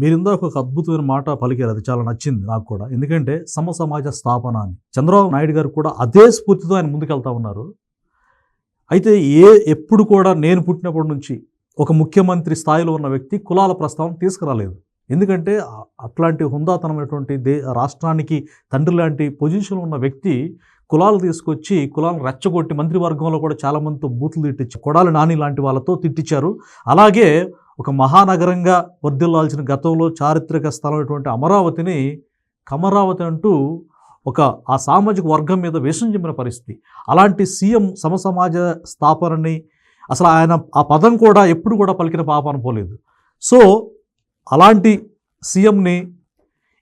మీరు ఇందాక ఒక అద్భుతమైన మాట పలికారు. అది చాలా నచ్చింది నాకు కూడా. ఎందుకంటే సమ సమాజ స్థాపన అని. చంద్రబాబు నాయుడు గారు కూడా అదే స్ఫూర్తితో ఆయన ముందుకెళ్తా ఉన్నారు. అయితే ఏ ఎప్పుడు కూడా నేను పుట్టినప్పటి నుంచి ఒక ముఖ్యమంత్రి స్థాయిలో ఉన్న వ్యక్తి కులాల ప్రస్తావన తీసుకురాలేదు. ఎందుకంటే అట్లాంటి హుందాతనమైనటువంటి దే రాష్ట్రానికి తండ్రి లాంటి పొజిషన్లో ఉన్న వ్యక్తి కులాలు తీసుకొచ్చి కులాలను రెచ్చగొట్టి మంత్రివర్గంలో కూడా చాలామందితో బూతులు తిట్టించి కొడాలి నాని లాంటి వాళ్ళతో తిట్టించారు. అలాగే ఒక మహానగరంగా వర్ధిల్లాల్సిన గతంలో చారిత్రక స్థలమైనటువంటి అమరావతిని కమరావతి అంటూ ఒక ఆ సామాజిక వర్గం మీద విషం చెమ్మిన పరిస్థితి. అలాంటి సీఎం సమసమాజ స్థాపనని అసలు ఆయన ఆ పదం కూడా ఎప్పుడు కూడా పలికిన పాప పోలేదు సో అలాంటి సీఎంని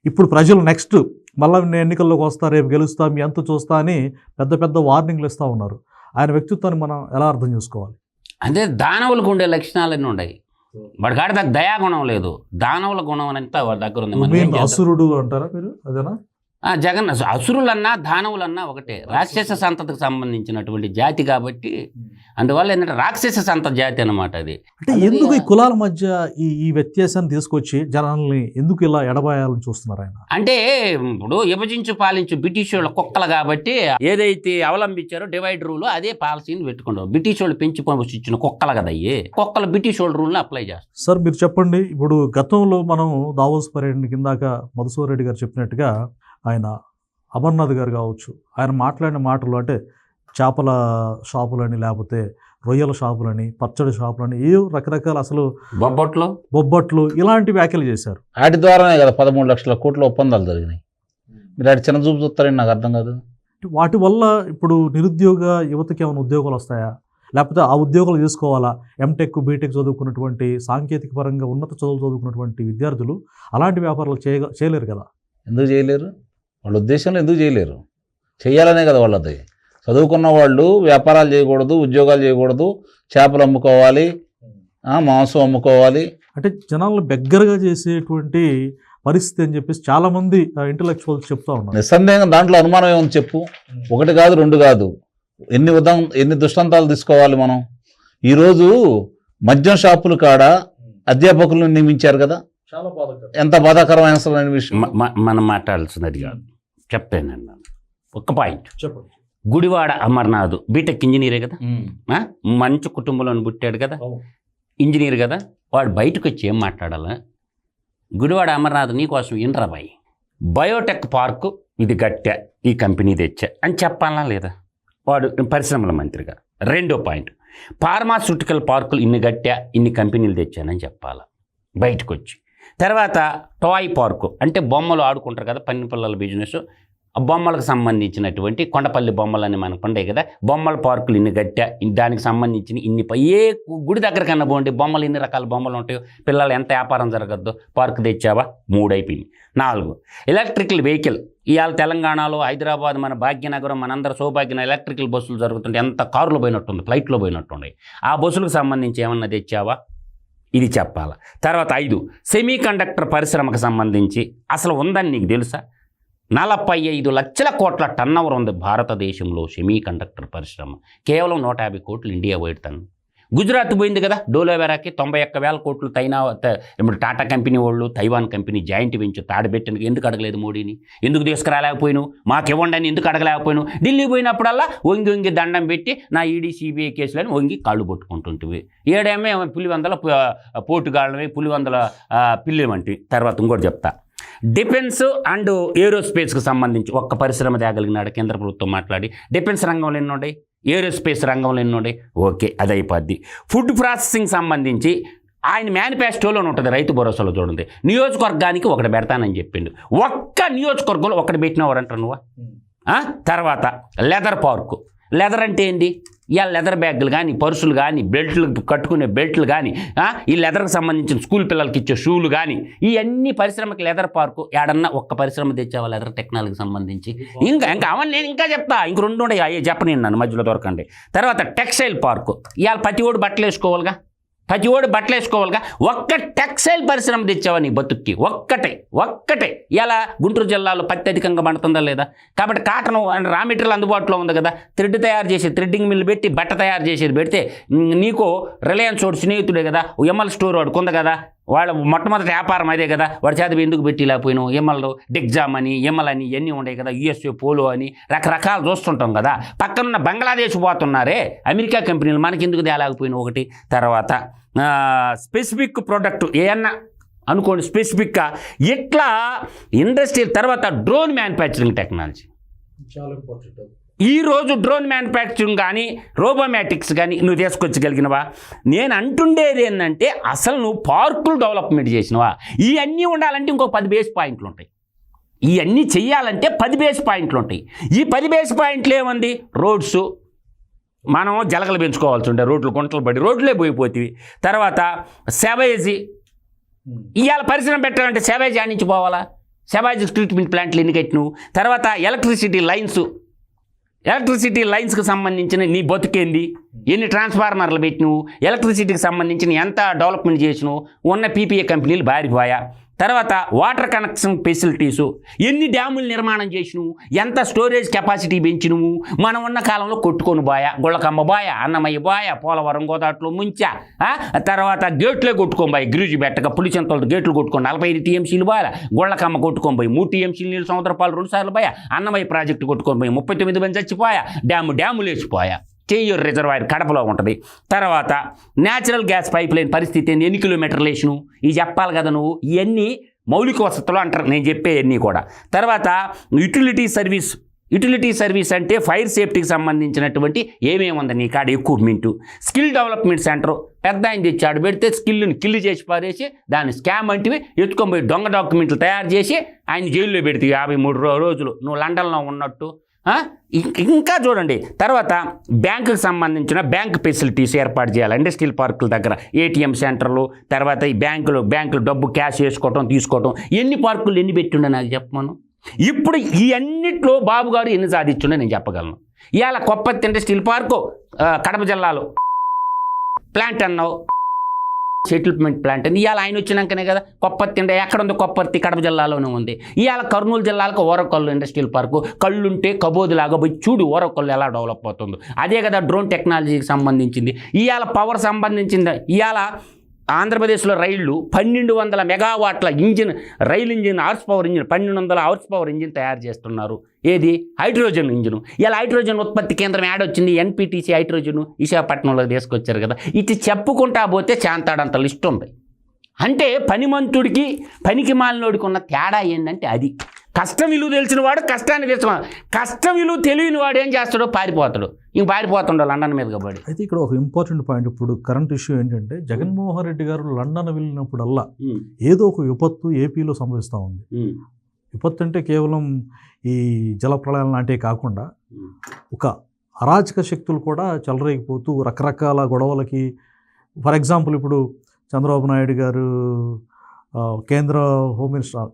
ఇప్పుడు ప్రజలు నెక్స్ట్ మళ్ళీ నేను ఎన్నికల్లోకి వస్తా రేపు గెలుస్తా మీ ఎంత చూస్తా అని పెద్ద పెద్ద వార్నింగ్లు ఇస్తూ ఉన్నారు. ఆయన వ్యక్తిత్వాన్ని మనం ఎలా అర్థం చేసుకోవాలి? అంటే దానవులకు ఉండే లక్షణాలన్నీ ఉన్నాయి. వాడి కాడ దగ్గర దయాగుణం లేదు. దానవుల గుణం అంతా వాడి దగ్గర ఉంది? అసురుడు అంటారా మీరు? అదేనా? ఆ, జగన్ అసురులన్నా దానవులన్నా ఒకటే. రాక్షస సంతతికి సంబంధించినటువంటి జాతి కాబట్టి అందువల్ల ఏంటంటే రాక్షస సంత జాతి అన్నమాట అది. అంటే ఎందుకు ఈ కులాల మధ్య ఈ ఈ వ్యత్యాసాన్ని తీసుకొచ్చి జనాల్ని ఎందుకు ఇలా ఎడబాయాలని చూస్తున్నారు ఆయన? అంటే ఇప్పుడు విభజించు పాలించు బ్రిటిష్ వాళ్ళ కుక్కలు కాబట్టి ఏదైతే అవలంబించారో డివైడ్ రూల్ అదే పాలసీని పెట్టుకుంటారు. బ్రిటిష్ వాళ్ళు పెంచి పంపించిన కుక్కలు కదా అయ్యి కుక్కలు బ్రిటిష్ వాళ్ళ రూల్ని అప్లై చేస్తారు. సార్ మీరు చెప్పండి ఇప్పుడు గతంలో మనం దావోస్ పర్యటన కిందాక మధుసూర్ రెడ్డి గారు చెప్పినట్టుగా ఆయన అమర్నాథ్ గారు కావచ్చు ఆయన మాట్లాడిన మాటలు అంటే చేపల షాపులని లేకపోతే రొయ్యల షాపులని పచ్చడి షాపులని ఏ రకరకాల అసలు బొబ్బట్లో? బొబ్బట్లు ఇలాంటి వ్యాఖ్యలు చేశారు. వాటి ద్వారానే కదా పదమూడు లక్షల కోట్ల ఒప్పందాలు జరిగినాయి. మీరు అటు చిన్న చూపు చూస్తారని నాకు అర్థం కాదు. వాటి వల్ల ఇప్పుడు నిరుద్యోగ యువతకి ఏమైనా ఉద్యోగాలు వస్తాయా? లేకపోతే ఆ ఉద్యోగాలు చేసుకోవాలా ఎంటెక్ బీటెక్ చదువుకున్నటువంటి సాంకేతిక పరంగా ఉన్నత చదువులు చదువుకున్నటువంటి విద్యార్థులు అలాంటి వ్యాపారాలు చేయ చేయలేరు కదా? ఎందుకు చేయలేరు? వాళ్ళ ఉద్దేశంలో ఎందుకు చేయలేరు? చేయాలనే కదా వాళ్ళది చదువుకున్న వాళ్ళు వ్యాపారాలు చేయకూడదు ఉద్యోగాలు చేయకూడదు చేపలు అమ్ముకోవాలి ఆ, మాంసం అమ్ముకోవాలి. అంటే జనాలను బెగ్గరగా చేసేటువంటి పరిస్థితి అని చెప్పేసి చాలా మంది ఇంటలెక్చువల్స్ చెప్తా ఉన్నారు. నిస్సందేహంగా దాంట్లో అనుమానం ఏముంది చెప్పు? ఒకటి కాదు రెండు కాదు. ఎన్ని ఉదాహరణ ఎన్ని దృష్టాంతాలు తీసుకోవాలి మనం? ఈరోజు మద్యం షాపుల కాడ అధ్యాపకులను నియమించారు కదా? చాలా బాధాకరం. ఎంత బాధాకరమైన విషయం. మనం మాట్లాడాల్సినది కాదు. చెప్తాను నేను. ఒక్క పాయింట్ చెప్పండి. గుడివాడ అమర్నాథ్ బీటెక్ ఇంజనీరే కదా? మంచి కుటుంబంలో పుట్టాడు కదా. ఇంజనీర్ కదా? వాడు బయటకు వచ్చి ఏం మాట్లాడాలా? గుడివాడ అమర్నాథ్ నీకోసం ఇన్రా బాయ్. బయోటెక్ పార్కు ఇది గట్టా ఈ కంపెనీ తెచ్చా. అని చెప్పాలా లేదా? వాడు పరిశ్రమల మంత్రిగా. రెండో పాయింట్. ఫార్మాస్యూటికల్ పార్కులు ఇన్ని గట్టా ఇన్ని కంపెనీలు తెచ్చానని చెప్పాలా? బయటకు వచ్చి తర్వాత టాయ్ పార్కు అంటే బొమ్మలు ఆడుకుంటారు కదా పన్ని పిల్లల బిజినెస్. బొమ్మలకు సంబంధించినటువంటి కొండపల్లి బొమ్మలని మనకు ఉండే కదా. బొమ్మల పార్కులు ఇన్ని గట్టె దానికి సంబంధించిన ఇన్ని ఏ గుడి దగ్గర కన్నా పోండి బొమ్మలు ఇన్ని రకాల బొమ్మలు ఉంటాయో పిల్లలు ఎంత వ్యాపారం జరగద్దు పార్కు తెచ్చావా? మూడు అయిపోయింది నాలుగు ఎలక్ట్రికల్ వెహికల్. ఇవాళ తెలంగాణలో హైదరాబాద్ మన భాగ్యనగరం మనందరం సౌభాగ్యం ఎలక్ట్రికల్ బస్సులు జరుగుతుంటే ఎంత కారులో పోయినట్టుంది ఫ్లైట్లో పోయినట్టుంది ఆ బస్సులకు సంబంధించి ఏమన్నా తెచ్చావా? ఇది చెప్పాలా. తర్వాత ఐదు సెమీ కండక్టర్ పరిశ్రమకు సంబంధించి అసలు ఉందని నీకు తెలుసా? నలభై ఐదు లక్షల కోట్ల టన్నవర్ ఉంది భారతదేశంలో సెమీ కండక్టర్ పరిశ్రమ. కేవలం నూట యాభై కోట్లు ఇండియా పోయిడతాను గుజరాత్ పోయింది కదా డోలోవెరాకి తొంభై ఒక్క వేల కోట్లు తైనా ఇప్పుడు టాటా కంపెనీ వాళ్ళు తైవాన్ కంపెనీ జాయింట్ వెంచర్ తాడబెట్టడానికి ఎందుకు అడగలేదు మోడీని? ఎందుకు తీసుకురాలేకపోయినావు? మాకు ఇవ్వండి అని ఎందుకు అడగలేకపోయినావు? ఢిల్లీ పోయినప్పుడల్లా వంగి వంగి దండం పెట్టి నా ఈడీ సిబిఐ కేసులని వంగి కాళ్ళు పట్టుకుంటుంటివి. ఏడేమో పులివందల పోటుగాళ్ళమే పులివందల పిల్లి వంటివి తర్వాత ఇంకోటి చెప్తా. డిఫెన్స్ అండ్ ఏరోస్పేస్కి సంబంధించి ఒక్క పరిశ్రమ తేగలిగినాడు కేంద్ర ప్రభుత్వం మాట్లాడి. డిఫెన్స్ రంగంలో ఎన్ని ఉన్నాయి ఏరోస్పేస్ రంగంలో ఎన్ని ఉన్నాయి ఓకే అది అయిపోద్ది. ఫుడ్ ప్రాసెసింగ్ సంబంధించి ఆయన మేనిఫెస్టోలో ఉంటుంది రైతు భరోసాలో చూడండి. నియోజకవర్గానికి ఒకటి పెడతానని చెప్పిండు. ఒక్క నియోజకవర్గంలో ఒకటి పెట్టినవాడంటారు నువ్వు? తర్వాత లెదర్ పార్కు. లెదర్ అంటే ఏంటి? ఈ లెదర్ బ్యాగులు కానీ పర్సులు కానీ బెల్ట్లు కట్టుకునే బెల్ట్లు కానీ ఈ లెదర్కి సంబంధించిన స్కూల్ పిల్లలకి ఇచ్చే షూలు కానీ ఇవన్నీ పరిశ్రమకి లెదర్ పార్కు ఏడన్నా ఒక్క పరిశ్రమ తెచ్చావా లెదర్ టెక్నాలజీకి సంబంధించి? ఇంకా ఇంకా అవన్నీ నేను ఇంకా చెప్తా. ఇంక రెండు ఉన్నాయి అయ్యే చెప్పని నన్ను మధ్యలో దొరకండి. తర్వాత టెక్స్టైల్ పార్కు ఇవాళ ప్రతి ఓడు బట్టలు వేసుకోవాలిగా. ప్రతి ఓడి బట్టలు వేసుకోవాలిగా. ఒక్క టెక్స్టైల్ పరిశ్రమ తెచ్చావా నీ బతుక్కి? ఒక్కటే ఒక్కటే. ఇలా గుంటూరు జిల్లాలో పత్తి అధికంగా పండుతుందా లేదా? కాబట్టి కాటన్ అండ్ రా మెటీరియల్ అందుబాటులో ఉంది కదా. థ్రెడ్ తయారు చేసి థ్రెడ్డింగ్ మిల్ పెట్టి బట్ట తయారు చేసేది పెడితే నీకు రిలయన్స్ వాడు స్నేహితుడే కదా. ఎంఎల్ స్టోర్ వాడుకుంది కదా. వాళ్ళ మొట్టమొదటి వ్యాపారం అదే కదా. వాడి చేత ఎందుకు పెట్టిలేకపోయినావు? ఎమ్మలు డిగ్జామ్ అని ఎమ్మల్ అని ఇవన్నీ ఉన్నాయి కదా. యుఎస్ఏ పోలో అని రకరకాలు చూస్తుంటాం కదా. పక్కనున్న బంగ్లాదేశ్ పోతున్నారే. అమెరికా కంపెనీలు మనకి ఎందుకు తేలేకపోయినావు ఒకటి? తర్వాత స్పెసిఫిక్ ప్రోడక్ట్ ఏమన్నా అనుకోండి స్పెసిఫిక్గా. ఇట్లా ఇండస్ట్రీ తర్వాత డ్రోన్ మ్యానుఫ్యాక్చరింగ్ టెక్నాలజీ. చాలా ఇంపార్టెంట్ ఈరోజు డ్రోన్ మ్యానుఫ్యాక్చరింగ్ కానీ రోబోమాటిక్స్ కానీ నువ్వు తీసుకొచ్చగలిగినవా? నేను అంటుండేది ఏంటంటే అసలు నువ్వు పార్కులు డెవలప్మెంట్ చేసినవా? ఇవన్నీ ఉండాలంటే ఇంకో పది బేస్ పాయింట్లు ఉంటాయి ఇవన్నీ చెయ్యాలంటే పది బేస్ పాయింట్లు ఉంటాయి ఈ పది బేస్ పాయింట్లు ఏముంది? రోడ్స్. మనం జలగలు పెంచుకోవాల్సి ఉండే రోడ్లు గుంటలు పడి రోడ్లే పోయిపోతుంది తర్వాత సెవేజీ ఇవాళ పరిశ్రమ పెట్టాలంటే సెవేజీ ఆడి నుంచి పోవాలా? ట్రీట్మెంట్ ప్లాంట్లు ఎన్ని కట్టినవు? తర్వాత ఎలక్ట్రిసిటీ లైన్స్ ఎలక్ట్రిసిటీ లైన్స్కి సంబంధించిన నీ బతుకేంది? ఎన్ని ట్రాన్స్ఫార్మర్లు పెట్టినవు? ఎలక్ట్రిసిటీకి సంబంధించిన ఎంత డెవలప్మెంట్ చేసినావు? ఉన్న పీపీఏ కంపెనీలు బారిపోయా. తర్వాత వాటర్ కనెక్షన్ ఫెసిలిటీసు ఎన్ని డ్యాములు నిర్మాణం చేసినవు? ఎంత స్టోరేజ్ కెపాసిటీ పెంచినవు? మనం ఉన్న కాలంలో కొట్టుకొని బాయ గుళ్ళకమ్మ బాయ అన్నమయ్య బాయ పోలవరం గోదాట్లో ముంచా ఆ? తర్వాత గేట్లే కొట్టుకొని పోయి గిరిజు బెట్టగా పులిచింతలతో గేట్లు కొట్టుకొని నలభై ఐదు టీఎంసీలు బాయ గుళ్ళకమ్మ కొట్టుకొని పోయి మూడు టీఎంసీలు నీళ్ళు సముద్రపాలు రెండు సార్లు బాయ అన్నమయ్య ప్రాజెక్టు కొట్టుకొని పోయి ముప్పై తొమ్మిది మంది చచ్చిపోయా డ్యాము డ్యాములు వేసిపోయా చెయ్యూరు రిజర్వాయర్ కడపలో ఉంటుంది. తర్వాత న్యాచురల్ గ్యాస్ పైప్ లైన్ పరిస్థితి ఏంది ఎన్ని కిలోమీటర్లు వేసిను ఇవి చెప్పాలి కదా నువ్వు. ఇవన్నీ మౌలిక వసతులు అంటారు. నేను చెప్పేవన్నీ కూడా. తర్వాత యుటిలిటీ సర్వీస్ యుటిలిటీ సర్వీస్ అంటే ఫైర్ సేఫ్టీకి సంబంధించినటువంటి ఏమేమి ఉంది నీ కాడ ఎక్విప్మెంట్ స్కిల్ డెవలప్మెంట్ సెంటర్ పెద్ద ఆయన తెచ్చాడు. పెడితే స్కిల్ని కిల్లు చేసి పారేసి దాన్ని స్కామ్ అంటివి. ఎత్తుకొని పోయి దొంగ డాక్యుమెంట్లు తయారు చేసి ఆయన జైల్లో పెడితే యాభై మూడు రోజులు. నువ్వు లండన్లో ఉన్నట్టు ఇంకా చూడండి. తర్వాత బ్యాంకుకి సంబంధించిన బ్యాంక్ ఫెసిలిటీస్ ఏర్పాటు చేయాలి. ఇండస్ట్రియల్ పార్కుల దగ్గర ఏటీఎం సెంటర్లు తర్వాత ఈ బ్యాంకులు బ్యాంకులు డబ్బు క్యాష్ వేసుకోవటం తీసుకోవటం. ఎన్ని పార్కులు ఎన్ని పెట్టిండే నాకు చెప్పమను. ఇప్పుడు ఈ అన్నిట్లో బాబు గారు ఎన్ని సాధించుండో నేను చెప్పగలను. ఇవాళ కొప్పత్తి ఇండస్ట్రియల్ పార్కు కడప జిల్లాలో. ప్లాంట్ అన్నావు. సెటిల్మెంట్ ప్లాంట్ అని. ఇవాళ ఆయన వచ్చినాకనే కదా కొప్పర్తి ఇండ ఎక్కడ ఉంది కొప్పర్తి కడప జిల్లాలోనే ఉంది. ఇవాళ కర్నూలు జిల్లాలకు ఓరకల్లు ఇండస్ట్రియల్ పార్కు కళ్ళుంటే కబోదులాగా పోయి చూడు ఓరకల్లు ఎలా డెవలప్ అవుతుందో. అదే కదా డ్రోన్ టెక్నాలజీకి సంబంధించింది. ఇవాళ పవర్ సంబంధించింది. ఇవాళ ఆంధ్రప్రదేశ్లో రైళ్ళు పన్నెండు వందల మెగావాట్ల ఇంజిన్ రైలు ఇంజిన్ హార్స్ పవర్ ఇంజిన్ పన్నెండు వందల హార్స్ పవర్ ఇంజిన్ తయారు చేస్తున్నారు. ఏది? Hydrogen engine. ఇలా హైడ్రోజన్ ఉత్పత్తి కేంద్రం యాడ్ వచ్చింది. ఎన్పిటిసి హైడ్రోజన్ విశాఖపట్నంలో తీసుకొచ్చారు కదా. ఇది చెప్పుకుంటా పోతే చాంతాడంత లిస్ట్ ఉంది. అంటే పనిమంతుడికి పనికి మాలినోడికి ఉన్న తేడా ఏంటంటే అది. కష్టం విలువ తెలిసిన వాడు కష్టాన్ని తెలుసు కష్టం విలువ తెలియని వాడు ఏం చేస్తాడో పారిపోతాడు. ఇంక పారిపోతుండో లండన్ మీదగా పడి అయితే ఇక్కడ ఒక ఇంపార్టెంట్ పాయింట్ ఇప్పుడు కరెంట్ ఇష్యూ ఏంటంటే జగన్మోహన్ రెడ్డి గారు లండన్ వెళ్ళినప్పుడల్లా ఏదో ఒక విపత్తు ఏపీలో సంభవిస్తూ ఉంది. విపత్తు అంటే కేవలం ఈ జల ప్రళయం లాంటివి కాకుండా ఒక అరాచక శక్తులు కూడా చెలరేగిపోతూ రకరకాల గొడవలకి ఫర్ ఎగ్జాంపుల్ ఇప్పుడు చంద్రబాబు నాయుడు గారు కేంద్ర హోమ్ మినిస్టర్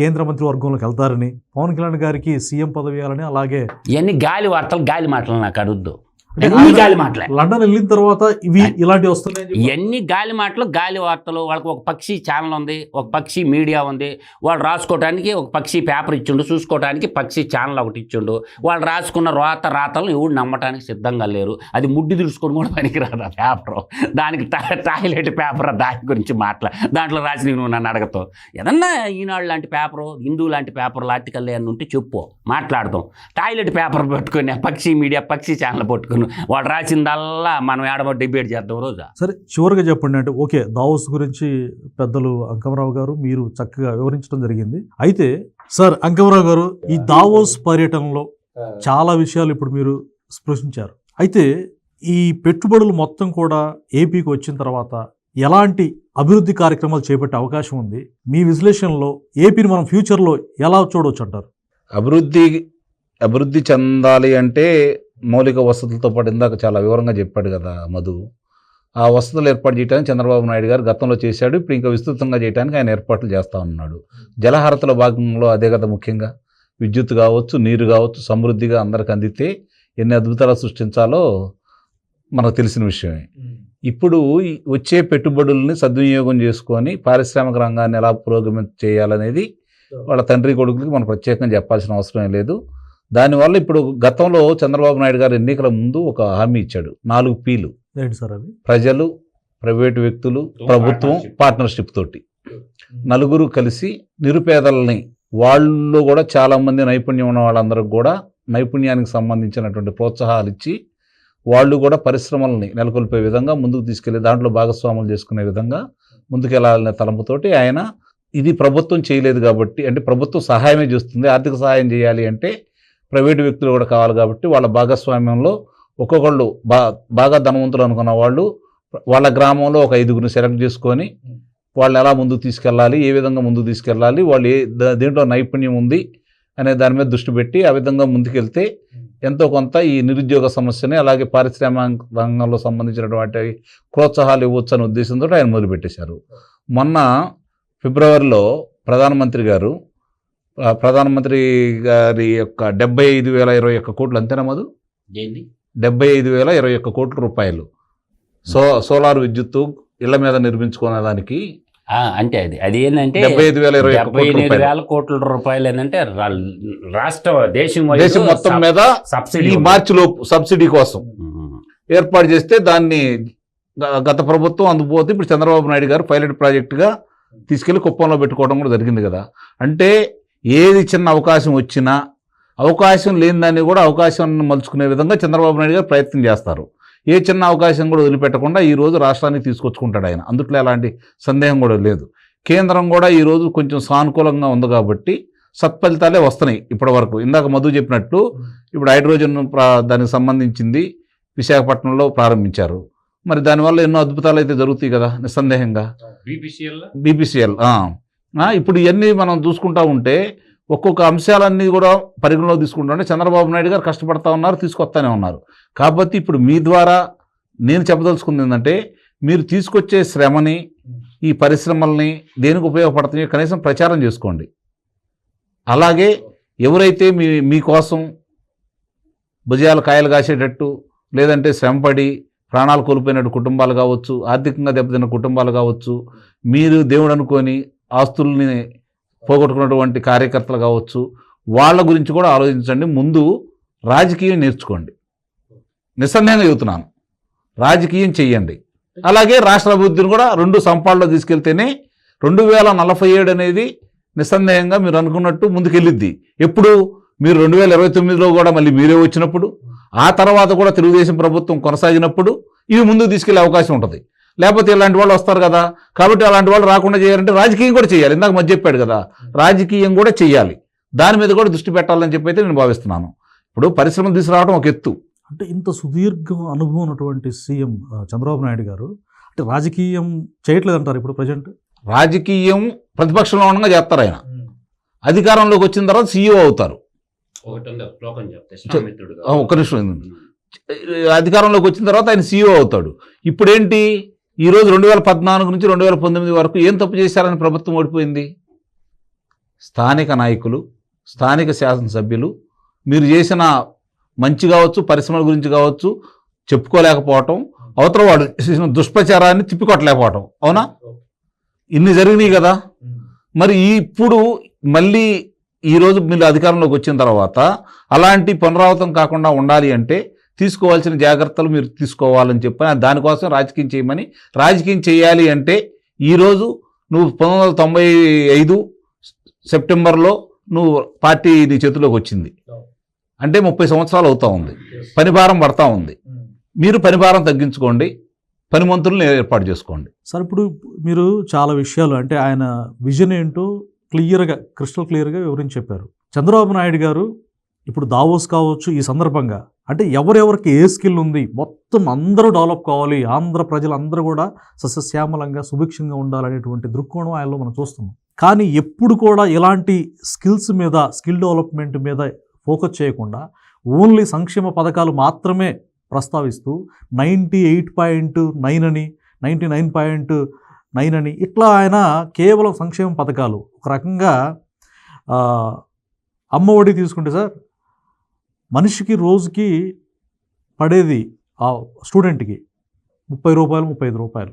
కేంద్ర మంత్రివర్గంలోకి వెళ్తారని పవన్ కళ్యాణ్ గారికి సీఎం పదవి ఇవ్వాలని అలాగే ఇవన్నీ గాలి వార్తలు గాలి మాటలు నాకు అడుగుద్దు ఆయన గాలి మాటలే. లండన్ వెళ్ళిన తర్వాత ఇవి ఇలాంటివి వస్తున్నాయని చెప్పి- ఇవన్నీ గాలి మాటలు గాలి వార్తలు వాళ్ళకి ఒక పక్షి ఛానల్ ఉంది ఒక పక్షి మీడియా ఉంది. వాళ్ళు రాసుకోవడానికి ఒక పక్షి పేపర్ ఇచ్చిండు చూసుకోవడానికి పక్షి ఛానల్ ఒకటి ఇచ్చిండు. వాళ్ళు రాసుకున్న రాత రాతలు ఎవడు నమ్మటానికి సిద్ధంగా లేరు. అది ముడ్డి దుడుచుకొని కూడా పనికిరాదు ఆ పేపర్ దానికి టాయిలెట్ పేపర్ దాని గురించి మాట్లా దాంట్లో రాసి నువ్వు నన్ను అడగతావు. ఏదన్నా ఈనాడు లాంటి పేపరు హిందూ లాంటి పేపర్ ఆర్టికల్ ఏమన్నా ఉంటే చెప్పు. మాట్లాడదాం. టాయిలెట్ పేపర్ పట్టుకొని పక్షి మీడియా పక్షి ఛానల్ పట్టుకొని వాడు రాసిందల్లా మనం ఏడబో డిబేట్ చేద్దాం రోజా? సరే చివరిగా చెప్పండి అంటే ఓకే దావోస్ గురించి పెద్దలు అంకమరావు గారు మీరు చక్కగా వివరించడం జరిగింది. అయితే సార్ అంకమరావు గారు ఈ దావోస్ పర్యటనలో చాలా విషయాలు ఇప్పుడు మీరు స్పృశించారు. అయితే ఈ పెట్టుబడులు మొత్తం కూడా ఏపీకి వచ్చిన తర్వాత ఎలాంటి అభివృద్ధి కార్యక్రమాలు చేపట్టే అవకాశం ఉంది? మీ విశ్లేషణలో ఏపీని మనం ఫ్యూచర్లో ఎలా చూడవచ్చు అంటారు? అభివృద్ధి అభివృద్ధి చెందాలి అంటే మౌలిక వసతులతో పాటు ఇందాక చాలా వివరంగా చెప్పాడు కదా మధు. ఆ వసతులు ఏర్పాటు చేయడానికి చంద్రబాబు నాయుడు గారు గతంలో చేశాడు ఇప్పుడు ఇంకా విస్తృతంగా చేయడానికి ఆయన ఏర్పాట్లు చేస్తూ ఉన్నాడు. జలహారతల భాగంలో అదే కదా ముఖ్యంగా. విద్యుత్ కావచ్చు నీరు కావచ్చు సమృద్ధిగా అందరికి అందితే ఎన్ని అద్భుతాలు సృష్టించాలో మనకు తెలిసిన విషయమే. ఇప్పుడు వచ్చే పెట్టుబడుల్ని సద్వినియోగం చేసుకొని పారిశ్రామిక రంగాన్ని ఎలా పురోగతి చేయాలనేది వాళ్ళ తండ్రి కొడుకులకి మనం ప్రత్యేకంగా చెప్పాల్సిన అవసరం లేదు. దానివల్ల ఇప్పుడు గతంలో చంద్రబాబు నాయుడు గారు ఎన్నికల ముందు ఒక హామీ ఇచ్చాడు. నాలుగు పీలు. సార్ అవి? ప్రజలు ప్రైవేటు వ్యక్తులు ప్రభుత్వం పార్ట్నర్షిప్ తోటి. నలుగురు కలిసి నిరుపేదలని వాళ్ళు కూడా చాలామంది నైపుణ్యం ఉన్న వాళ్ళందరికి కూడా నైపుణ్యానికి సంబంధించినటువంటి ప్రోత్సాహాలు ఇచ్చి వాళ్ళు కూడా పరిశ్రమల్ని నెలకొల్పే విధంగా ముందుకు తీసుకెళ్ళి దాంట్లో భాగస్వాములు చేసుకునే విధంగా ముందుకెళ్ళాలనే తలంపుతోటి ఆయన ఇది ప్రభుత్వం చేయలేదు కాబట్టి అంటే ప్రభుత్వం సహాయమే చేస్తుంది ఆర్థిక సహాయం చేయాలి అంటే ప్రైవేటు వ్యక్తులు కూడా కావాలి కాబట్టి వాళ్ళ భాగస్వామ్యంలో ఒక్కొక్కళ్ళు బా బాగా ధనవంతులు అనుకున్న వాళ్ళు వాళ్ళ గ్రామంలో ఒక ఐదుగురిని సెలెక్ట్ చేసుకొని వాళ్ళు ఎలా ముందుకు తీసుకెళ్ళాలి ఏ విధంగా ముందుకు తీసుకెళ్ళాలి వాళ్ళు ఏ ద- దేంట్లో నైపుణ్యం ఉంది అనే దాని మీద దృష్టి పెట్టి ఆ విధంగా ముందుకెళ్తే ఎంతో కొంత ఈ నిరుద్యోగ సమస్యని అలాగే పారిశ్రామిక రంగంలో సంబంధించినటువంటి ప్రోత్సాహాలు ఇవ్వచ్చు అనే ఉద్దేశంతో ఆయన మొదలుపెట్టేశారు. మొన్న ఫిబ్రవరిలో ప్రధానమంత్రి గారు ప్రధానమంత్రి గారి యొక్క డెబ్బై ఐదు వేల ఇరవై ఒక్క కోట్లు అంతేనా మధు? డెబ్బై ఐదు వేల ఇరవై ఒక్క కోట్ల రూపాయలు. సో సోలార్ విద్యుత్తు ఇళ్ళ మీద నిర్మించుకునే దానికి అంటే అది అది ఏంటంటే డెబ్బై ఐదు వేల ఇరవై డెబ్బై ఎనిమిది రూపాయలు. వేల కోట్ల రూపాయలు ఏంటంటే రాష్ట్ర దేశం దేశం మొత్తం మీద సబ్సిడీ మార్చి లోపు సబ్సిడీ కోసం. ఏర్పాటు చేస్తే దాన్ని గత ప్రభుత్వం అందుపోతే ఇప్పుడు చంద్రబాబు నాయుడు గారు పైలట్ ప్రాజెక్టుగా తీసుకెళ్ళి కుప్పంలో పెట్టుకోవడం కూడా జరిగింది కదా. అంటే ఏది చిన్న అవకాశం వచ్చినా అవకాశం లేని దాన్ని కూడా అవకాశాన్ని మలుచుకునే విధంగా చంద్రబాబు నాయుడు గారు ప్రయత్నం చేస్తారు. ఏ చిన్న అవకాశం కూడా వదిలిపెట్టకుండా ఈ రోజు రాష్ట్రానికి తీసుకొచ్చుకుంటాడు ఆయన. అందుట్లో ఎలాంటి సందేహం కూడా లేదు. కేంద్రం కూడా ఈ రోజు కొంచెం సానుకూలంగా ఉంది కాబట్టి సత్ఫలితాలే వస్తున్నాయి ఇప్పటి వరకు ఇందాక మధు చెప్పినట్లు ఇప్పుడు హైడ్రోజన్ దానికి సంబంధించింది విశాఖపట్నంలో ప్రారంభించారు. మరి దానివల్ల ఎన్నో అద్భుతాలు అయితే జరుగుతాయి కదా నిస్సందేహంగా. బీపీసీఎల్ ఇప్పుడు ఇవన్నీ మనం చూసుకుంటా ఉంటే ఒక్కొక్క అంశాలన్నీ కూడా పరిగణలో తీసుకుంటుంటే చంద్రబాబు నాయుడు గారు కష్టపడతా ఉన్నారు తీసుకొస్తానే ఉన్నారు. కాబట్టి ఇప్పుడు మీ ద్వారా నేను చెప్పదలుచుకుంది ఏంటంటే మీరు తీసుకొచ్చే శ్రమని ఈ పరిశ్రమల్ని దేనికి ఉపయోగపడుతున్నాయో కనీసం ప్రచారం చేసుకోండి. అలాగే ఎవరైతే మీ మీకోసం భుజాలు కాయలు కాసేటట్టు లేదంటే శ్రమపడి ప్రాణాలు కోల్పోయినట్టు కుటుంబాలు కావచ్చు ఆర్థికంగా దెబ్బతిన్న కుటుంబాలు కావచ్చు మీరు దేవుడు అనుకొని ఆస్తుల్ని పోగొట్టుకున్నటువంటి కార్యకర్తలు కావచ్చు వాళ్ళ గురించి కూడా ఆలోచించండి. ముందు రాజకీయం నేర్చుకోండి. నిస్సందేహంగా చెబుతున్నాను. రాజకీయం చెయ్యండి. అలాగే రాష్ట్ర అభివృద్ధిని కూడా రెండు సంపాల్లో తీసుకెళ్తేనే రెండు వేల నలభై ఏడు అనేది నిస్సందేహంగా మీరు అనుకున్నట్టు ముందుకెళ్ళిద్ది. ఎప్పుడు? మీరు రెండు వేల ఇరవై తొమ్మిదిలో కూడా మళ్ళీ మీరే వచ్చినప్పుడు ఆ తర్వాత కూడా తెలుగుదేశం ప్రభుత్వం కొనసాగినప్పుడు ఇవి ముందుకు తీసుకెళ్ళే అవకాశం ఉంటుంది. లేకపోతే ఇలాంటి వాళ్ళు వస్తారు కదా. కాబట్టి అలాంటి వాళ్ళు రాకుండా చేయాలంటే రాజకీయం కూడా చేయాలి. ఇందాక మధ్య చెప్పాడు కదా. రాజకీయం కూడా చేయాలి. దాని మీద కూడా దృష్టి పెట్టాలని చెప్పి అయితే నేను భావిస్తున్నాను. ఇప్పుడు పరిశ్రమలు తీసుకురావడం ఒక ఎత్తు. అంటే ఇంత సుదీర్ఘ అనుభవం ఉన్నటువంటి సీఎం చంద్రబాబు నాయుడు గారు అంటే రాజకీయం చేయట్లేదు అంటారు ఇప్పుడు ప్రజెంట్? రాజకీయం ప్రతిపక్షంలో ఉండగా చేస్తారు ఆయన. అధికారంలోకి వచ్చిన తర్వాత సీఈఓ అవుతారు. ఒక నిమిషం. అధికారంలోకి వచ్చిన తర్వాత ఆయన సీఈఓ అవుతాడు. ఇప్పుడేంటి? ఈరోజు రెండు వేల పద్నాలుగు నుంచి రెండు వేల పంతొమ్మిది వరకు ఏం తప్పు చేశారని ప్రభుత్వం ఓడిపోయింది? స్థానిక నాయకులు స్థానిక శాసనసభ్యులు మీరు చేసిన మంచి కావచ్చు పరిశ్రమల గురించి కావచ్చు చెప్పుకోలేకపోవటం అవతల వాడు చేసిన దుష్ప్రచారాన్ని తిప్పికొట్టలేకపోవటం. అవునా? ఇన్ని జరిగినాయి కదా. మరి ఇప్పుడు మళ్ళీ ఈరోజు మీరు అధికారంలోకి వచ్చిన తర్వాత అలాంటి పునరావృతం కాకుండా ఉండాలి అంటే తీసుకోవాల్సిన జాగ్రత్తలు మీరు తీసుకోవాలని చెప్పని దానికోసం రాజకీయం చేయమని రాజకీయం చేయాలి అంటే ఈరోజు నువ్వు పంతొమ్మిది వందల తొంభై ఐదు సెప్టెంబర్లో నువ్వు పార్టీ నీ చేతిలోకి వచ్చింది. అంటే ముప్పై సంవత్సరాలు అవుతా ఉంది. పనిభారం పడతా ఉంది. మీరు పనిభారం తగ్గించుకోండి. పనిమంతులను ఏర్పాటు చేసుకోండి. సార్ ఇప్పుడు మీరు చాలా విషయాలు అంటే ఆయన విజన్ ఏంటో క్లియర్గా క్రిస్టల్ క్లియర్గా వివరించి చెప్పారు. చంద్రబాబు నాయుడు గారు ఇప్పుడు దావోస్ కావచ్చు ఈ సందర్భంగా అంటే ఎవరెవరికి ఏ స్కిల్ ఉంది మొత్తం అందరూ డెవలప్ కావాలి ఆంధ్ర ప్రజలందరూ కూడా సస్యశ్యామలంగా సుభిక్షంగా ఉండాలనేటువంటి దృక్కోణం ఆయనలో మనం చూస్తున్నాం. కానీ ఎప్పుడు కూడా ఇలాంటి స్కిల్స్ మీద స్కిల్ డెవలప్మెంట్ మీద ఫోకస్ చేయకుండా ఓన్లీ సంక్షేమ పథకాలు మాత్రమే ప్రస్తావిస్తూ నైంటీ ఎయిట్ పాయింట్ నైన్ అని నైంటీ నైన్ పాయింట్ నైన్ అని ఇట్లా ఆయన కేవలం సంక్షేమ పథకాలు ఒక రకంగా అమ్మఒడి అమ్మ ఒడి తీసుకుంటే సార్ మనిషికి రోజుకి పడేది ఆ స్టూడెంట్కి ముప్పై రూపాయలు ముప్పై ఐదు రూపాయలు.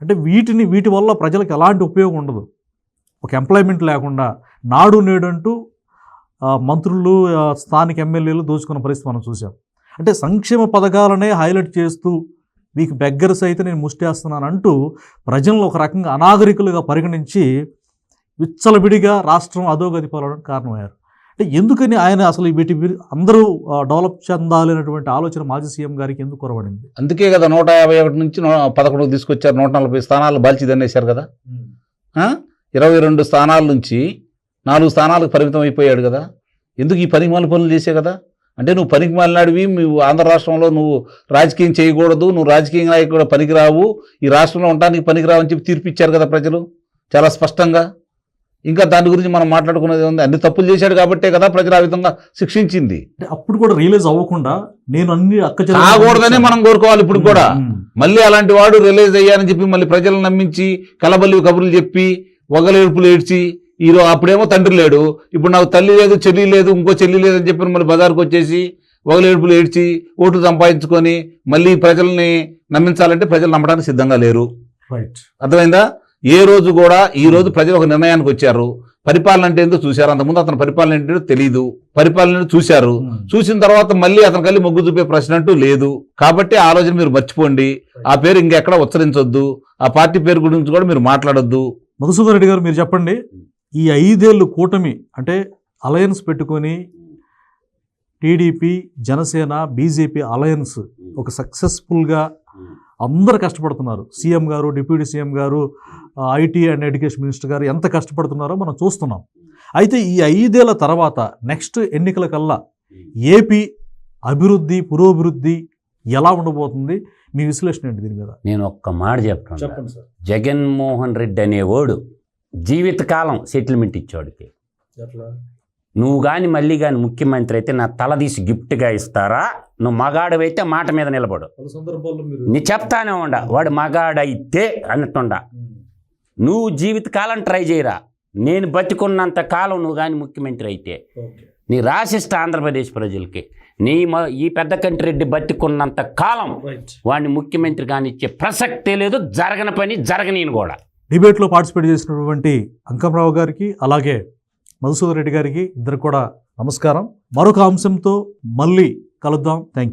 అంటే వీటిని వీటి వల్ల ప్రజలకు ఎలాంటి ఉపయోగం ఉండదు. ఒక ఎంప్లాయ్మెంట్ లేకుండా నాడు నేడు అంటూ మంత్రులు స్థానిక ఎమ్మెల్యేలు దోచుకున్న పరిస్థితి మనం చూసాం. అంటే సంక్షేమ పథకాలనే హైలైట్ చేస్తూ మీకు బెగ్గర్స్ అయితే నేను ముష్టేస్తున్నాను అంటూ ప్రజలను ఒక రకంగా అనాగరికులుగా పరిగణించి విచ్చలవిడిగా రాష్ట్రం అధోగతి పాలవడానికి కారణమయ్యారు. అంటే ఎందుకని ఆయన అసలు వీటి అందరూ డెవలప్ చెందాలి అనేటువంటి ఆలోచన మాజీ సీఎం గారికి ఎందుకు కొరవడింది? అందుకే కదా నూట యాభై ఒకటి నుంచి పదకొండుకు తీసుకొచ్చారు నూట నలభై స్థానాలు బాల్చి దన్నేశారు కదా? ఇరవై రెండు స్థానాల నుంచి నాలుగు స్థానాలకు పరిమితం అయిపోయాడు కదా. ఎందుకు ఈ పనికిమాల పనులు చేసే కదా? అంటే నువ్వు పనికి మాలినాడివి నువ్వు ఆంధ్ర రాష్ట్రంలో నువ్వు రాజకీయం చేయకూడదు నువ్వు రాజకీయ నాయకుడు పనికిరావు ఈ రాష్ట్రంలో ఉండడానికి పనికిరావు అని చెప్పి తీర్పు ఇచ్చారు కదా ప్రజలు చాలా స్పష్టంగా. ఇంకా దాని గురించి మనం మాట్లాడుకునేది ఉంది అన్ని తప్పులు చేశాడు కాబట్టే కదా ప్రజలు ఆ విధంగా శిక్షించింది. అప్పుడు కూడా రియలైజ్ అవ్వకుండా నేను అన్ని అక్క కాకూడదనే మనం కోరుకోవాలి ఇప్పుడు కూడా. మళ్ళీ అలాంటి వాడు రిలీజ్ అయ్యానని చెప్పి మళ్ళీ ప్రజలను నమ్మించి కలబల్లి కబుర్లు చెప్పి వగలేడుపులు ఏడ్చి ఈరోజు అప్పుడేమో తండ్రి లేడు. ఇప్పుడు నాకు తల్లి లేదు చెల్లి లేదు ఇంకో చెల్లి లేదని చెప్పి మళ్ళీ బజార్కి వచ్చేసి వగలేడుపులు ఏడ్చి ఓట్లు సంపాదించుకొని మళ్ళీ ప్రజల్ని నమ్మించాలంటే ప్రజలు నమ్మడానికి సిద్ధంగా లేరు. రైట్ అర్థమైందా? ఏ రోజు కూడా ఈ రోజు ప్రజలు ఒక నిర్ణయానికి వచ్చారు. పరిపాలన అంటే ఏంటో చూశారు. అంతకుముందు అతను పరిపాలన ఏంటో తెలియదు పరిపాలన చూశారు. చూసిన తర్వాత మళ్ళీ అతని కలిసి మొగ్గు చూపే ప్రశ్న అంటూ లేదు. కాబట్టి ఆ రోజున మీరు మర్చిపోండి. ఆ పేరు ఇంకెక్కడ ఉచ్చరించొద్దు. ఆ పార్టీ పేరు గురించి కూడా మీరు మాట్లాడొద్దు. మధుసూదన్ రెడ్డి గారు మీరు చెప్పండి. ఈ ఐదేళ్ళు కూటమి అంటే అలయన్స్ పెట్టుకొని టీడీపీ జనసేన బీజేపీ అలయన్స్ ఒక సక్సెస్ఫుల్గా అందరు కష్టపడుతున్నారు. సీఎం గారు డిప్యూటీ సీఎం గారు ఐటీ అండ్ ఎడ్యుకేషన్ మినిస్టర్ గారు ఎంత కష్టపడుతున్నారో మనం చూస్తున్నాం. అయితే ఈ ఐదేళ్ళ తర్వాత నెక్స్ట్ ఎన్నికల కల్లా ఏపీ అభివృద్ధి పురోభివృద్ధి ఎలా ఉండబోతుంది? మీ విశ్లేషణ ఏంటి దీని మీద? నేను ఒక్క మాట చెప్తాను సార్. జగన్మోహన్ రెడ్డి అనేవాడు జీవితకాలం సెటిల్మెంట్ ఇచ్చాడుకి నువ్వు కానీ మళ్ళీ కానీ ముఖ్యమంత్రి అయితే నా తల తీసి గిఫ్ట్గా ఇస్తారా? నువ్వు మగాడవైతే మాట మీద నిలబడు. నీ చెప్తానే ఉండ. వాడు మగాడైతే అన్నట్టుండ. నువ్వు జీవితకాలం ట్రై చేయరా. నేను బతికున్నంత కాలం నువ్వు కానీ ముఖ్యమంత్రి అయితే. నీ రాసిస్తా ఆంధ్రప్రదేశ్ ప్రజలకి నీ మ- ఈ పెద్ద కంటి రెడ్డి బతికున్నంత కాలం వాడిని ముఖ్యమంత్రి కానిచ్చే ప్రసక్తే లేదు జరగని పని జరగనీని కూడా. డిబేట్లో పార్టిసిపేట్ చేసినటువంటి అంకంరావు గారికి అలాగే మధుసూదర్ రెడ్డి గారికి ఇద్దరు కూడా నమస్కారం. మరొక అంశంతో మళ్ళీ కలుద్దాం. Thank you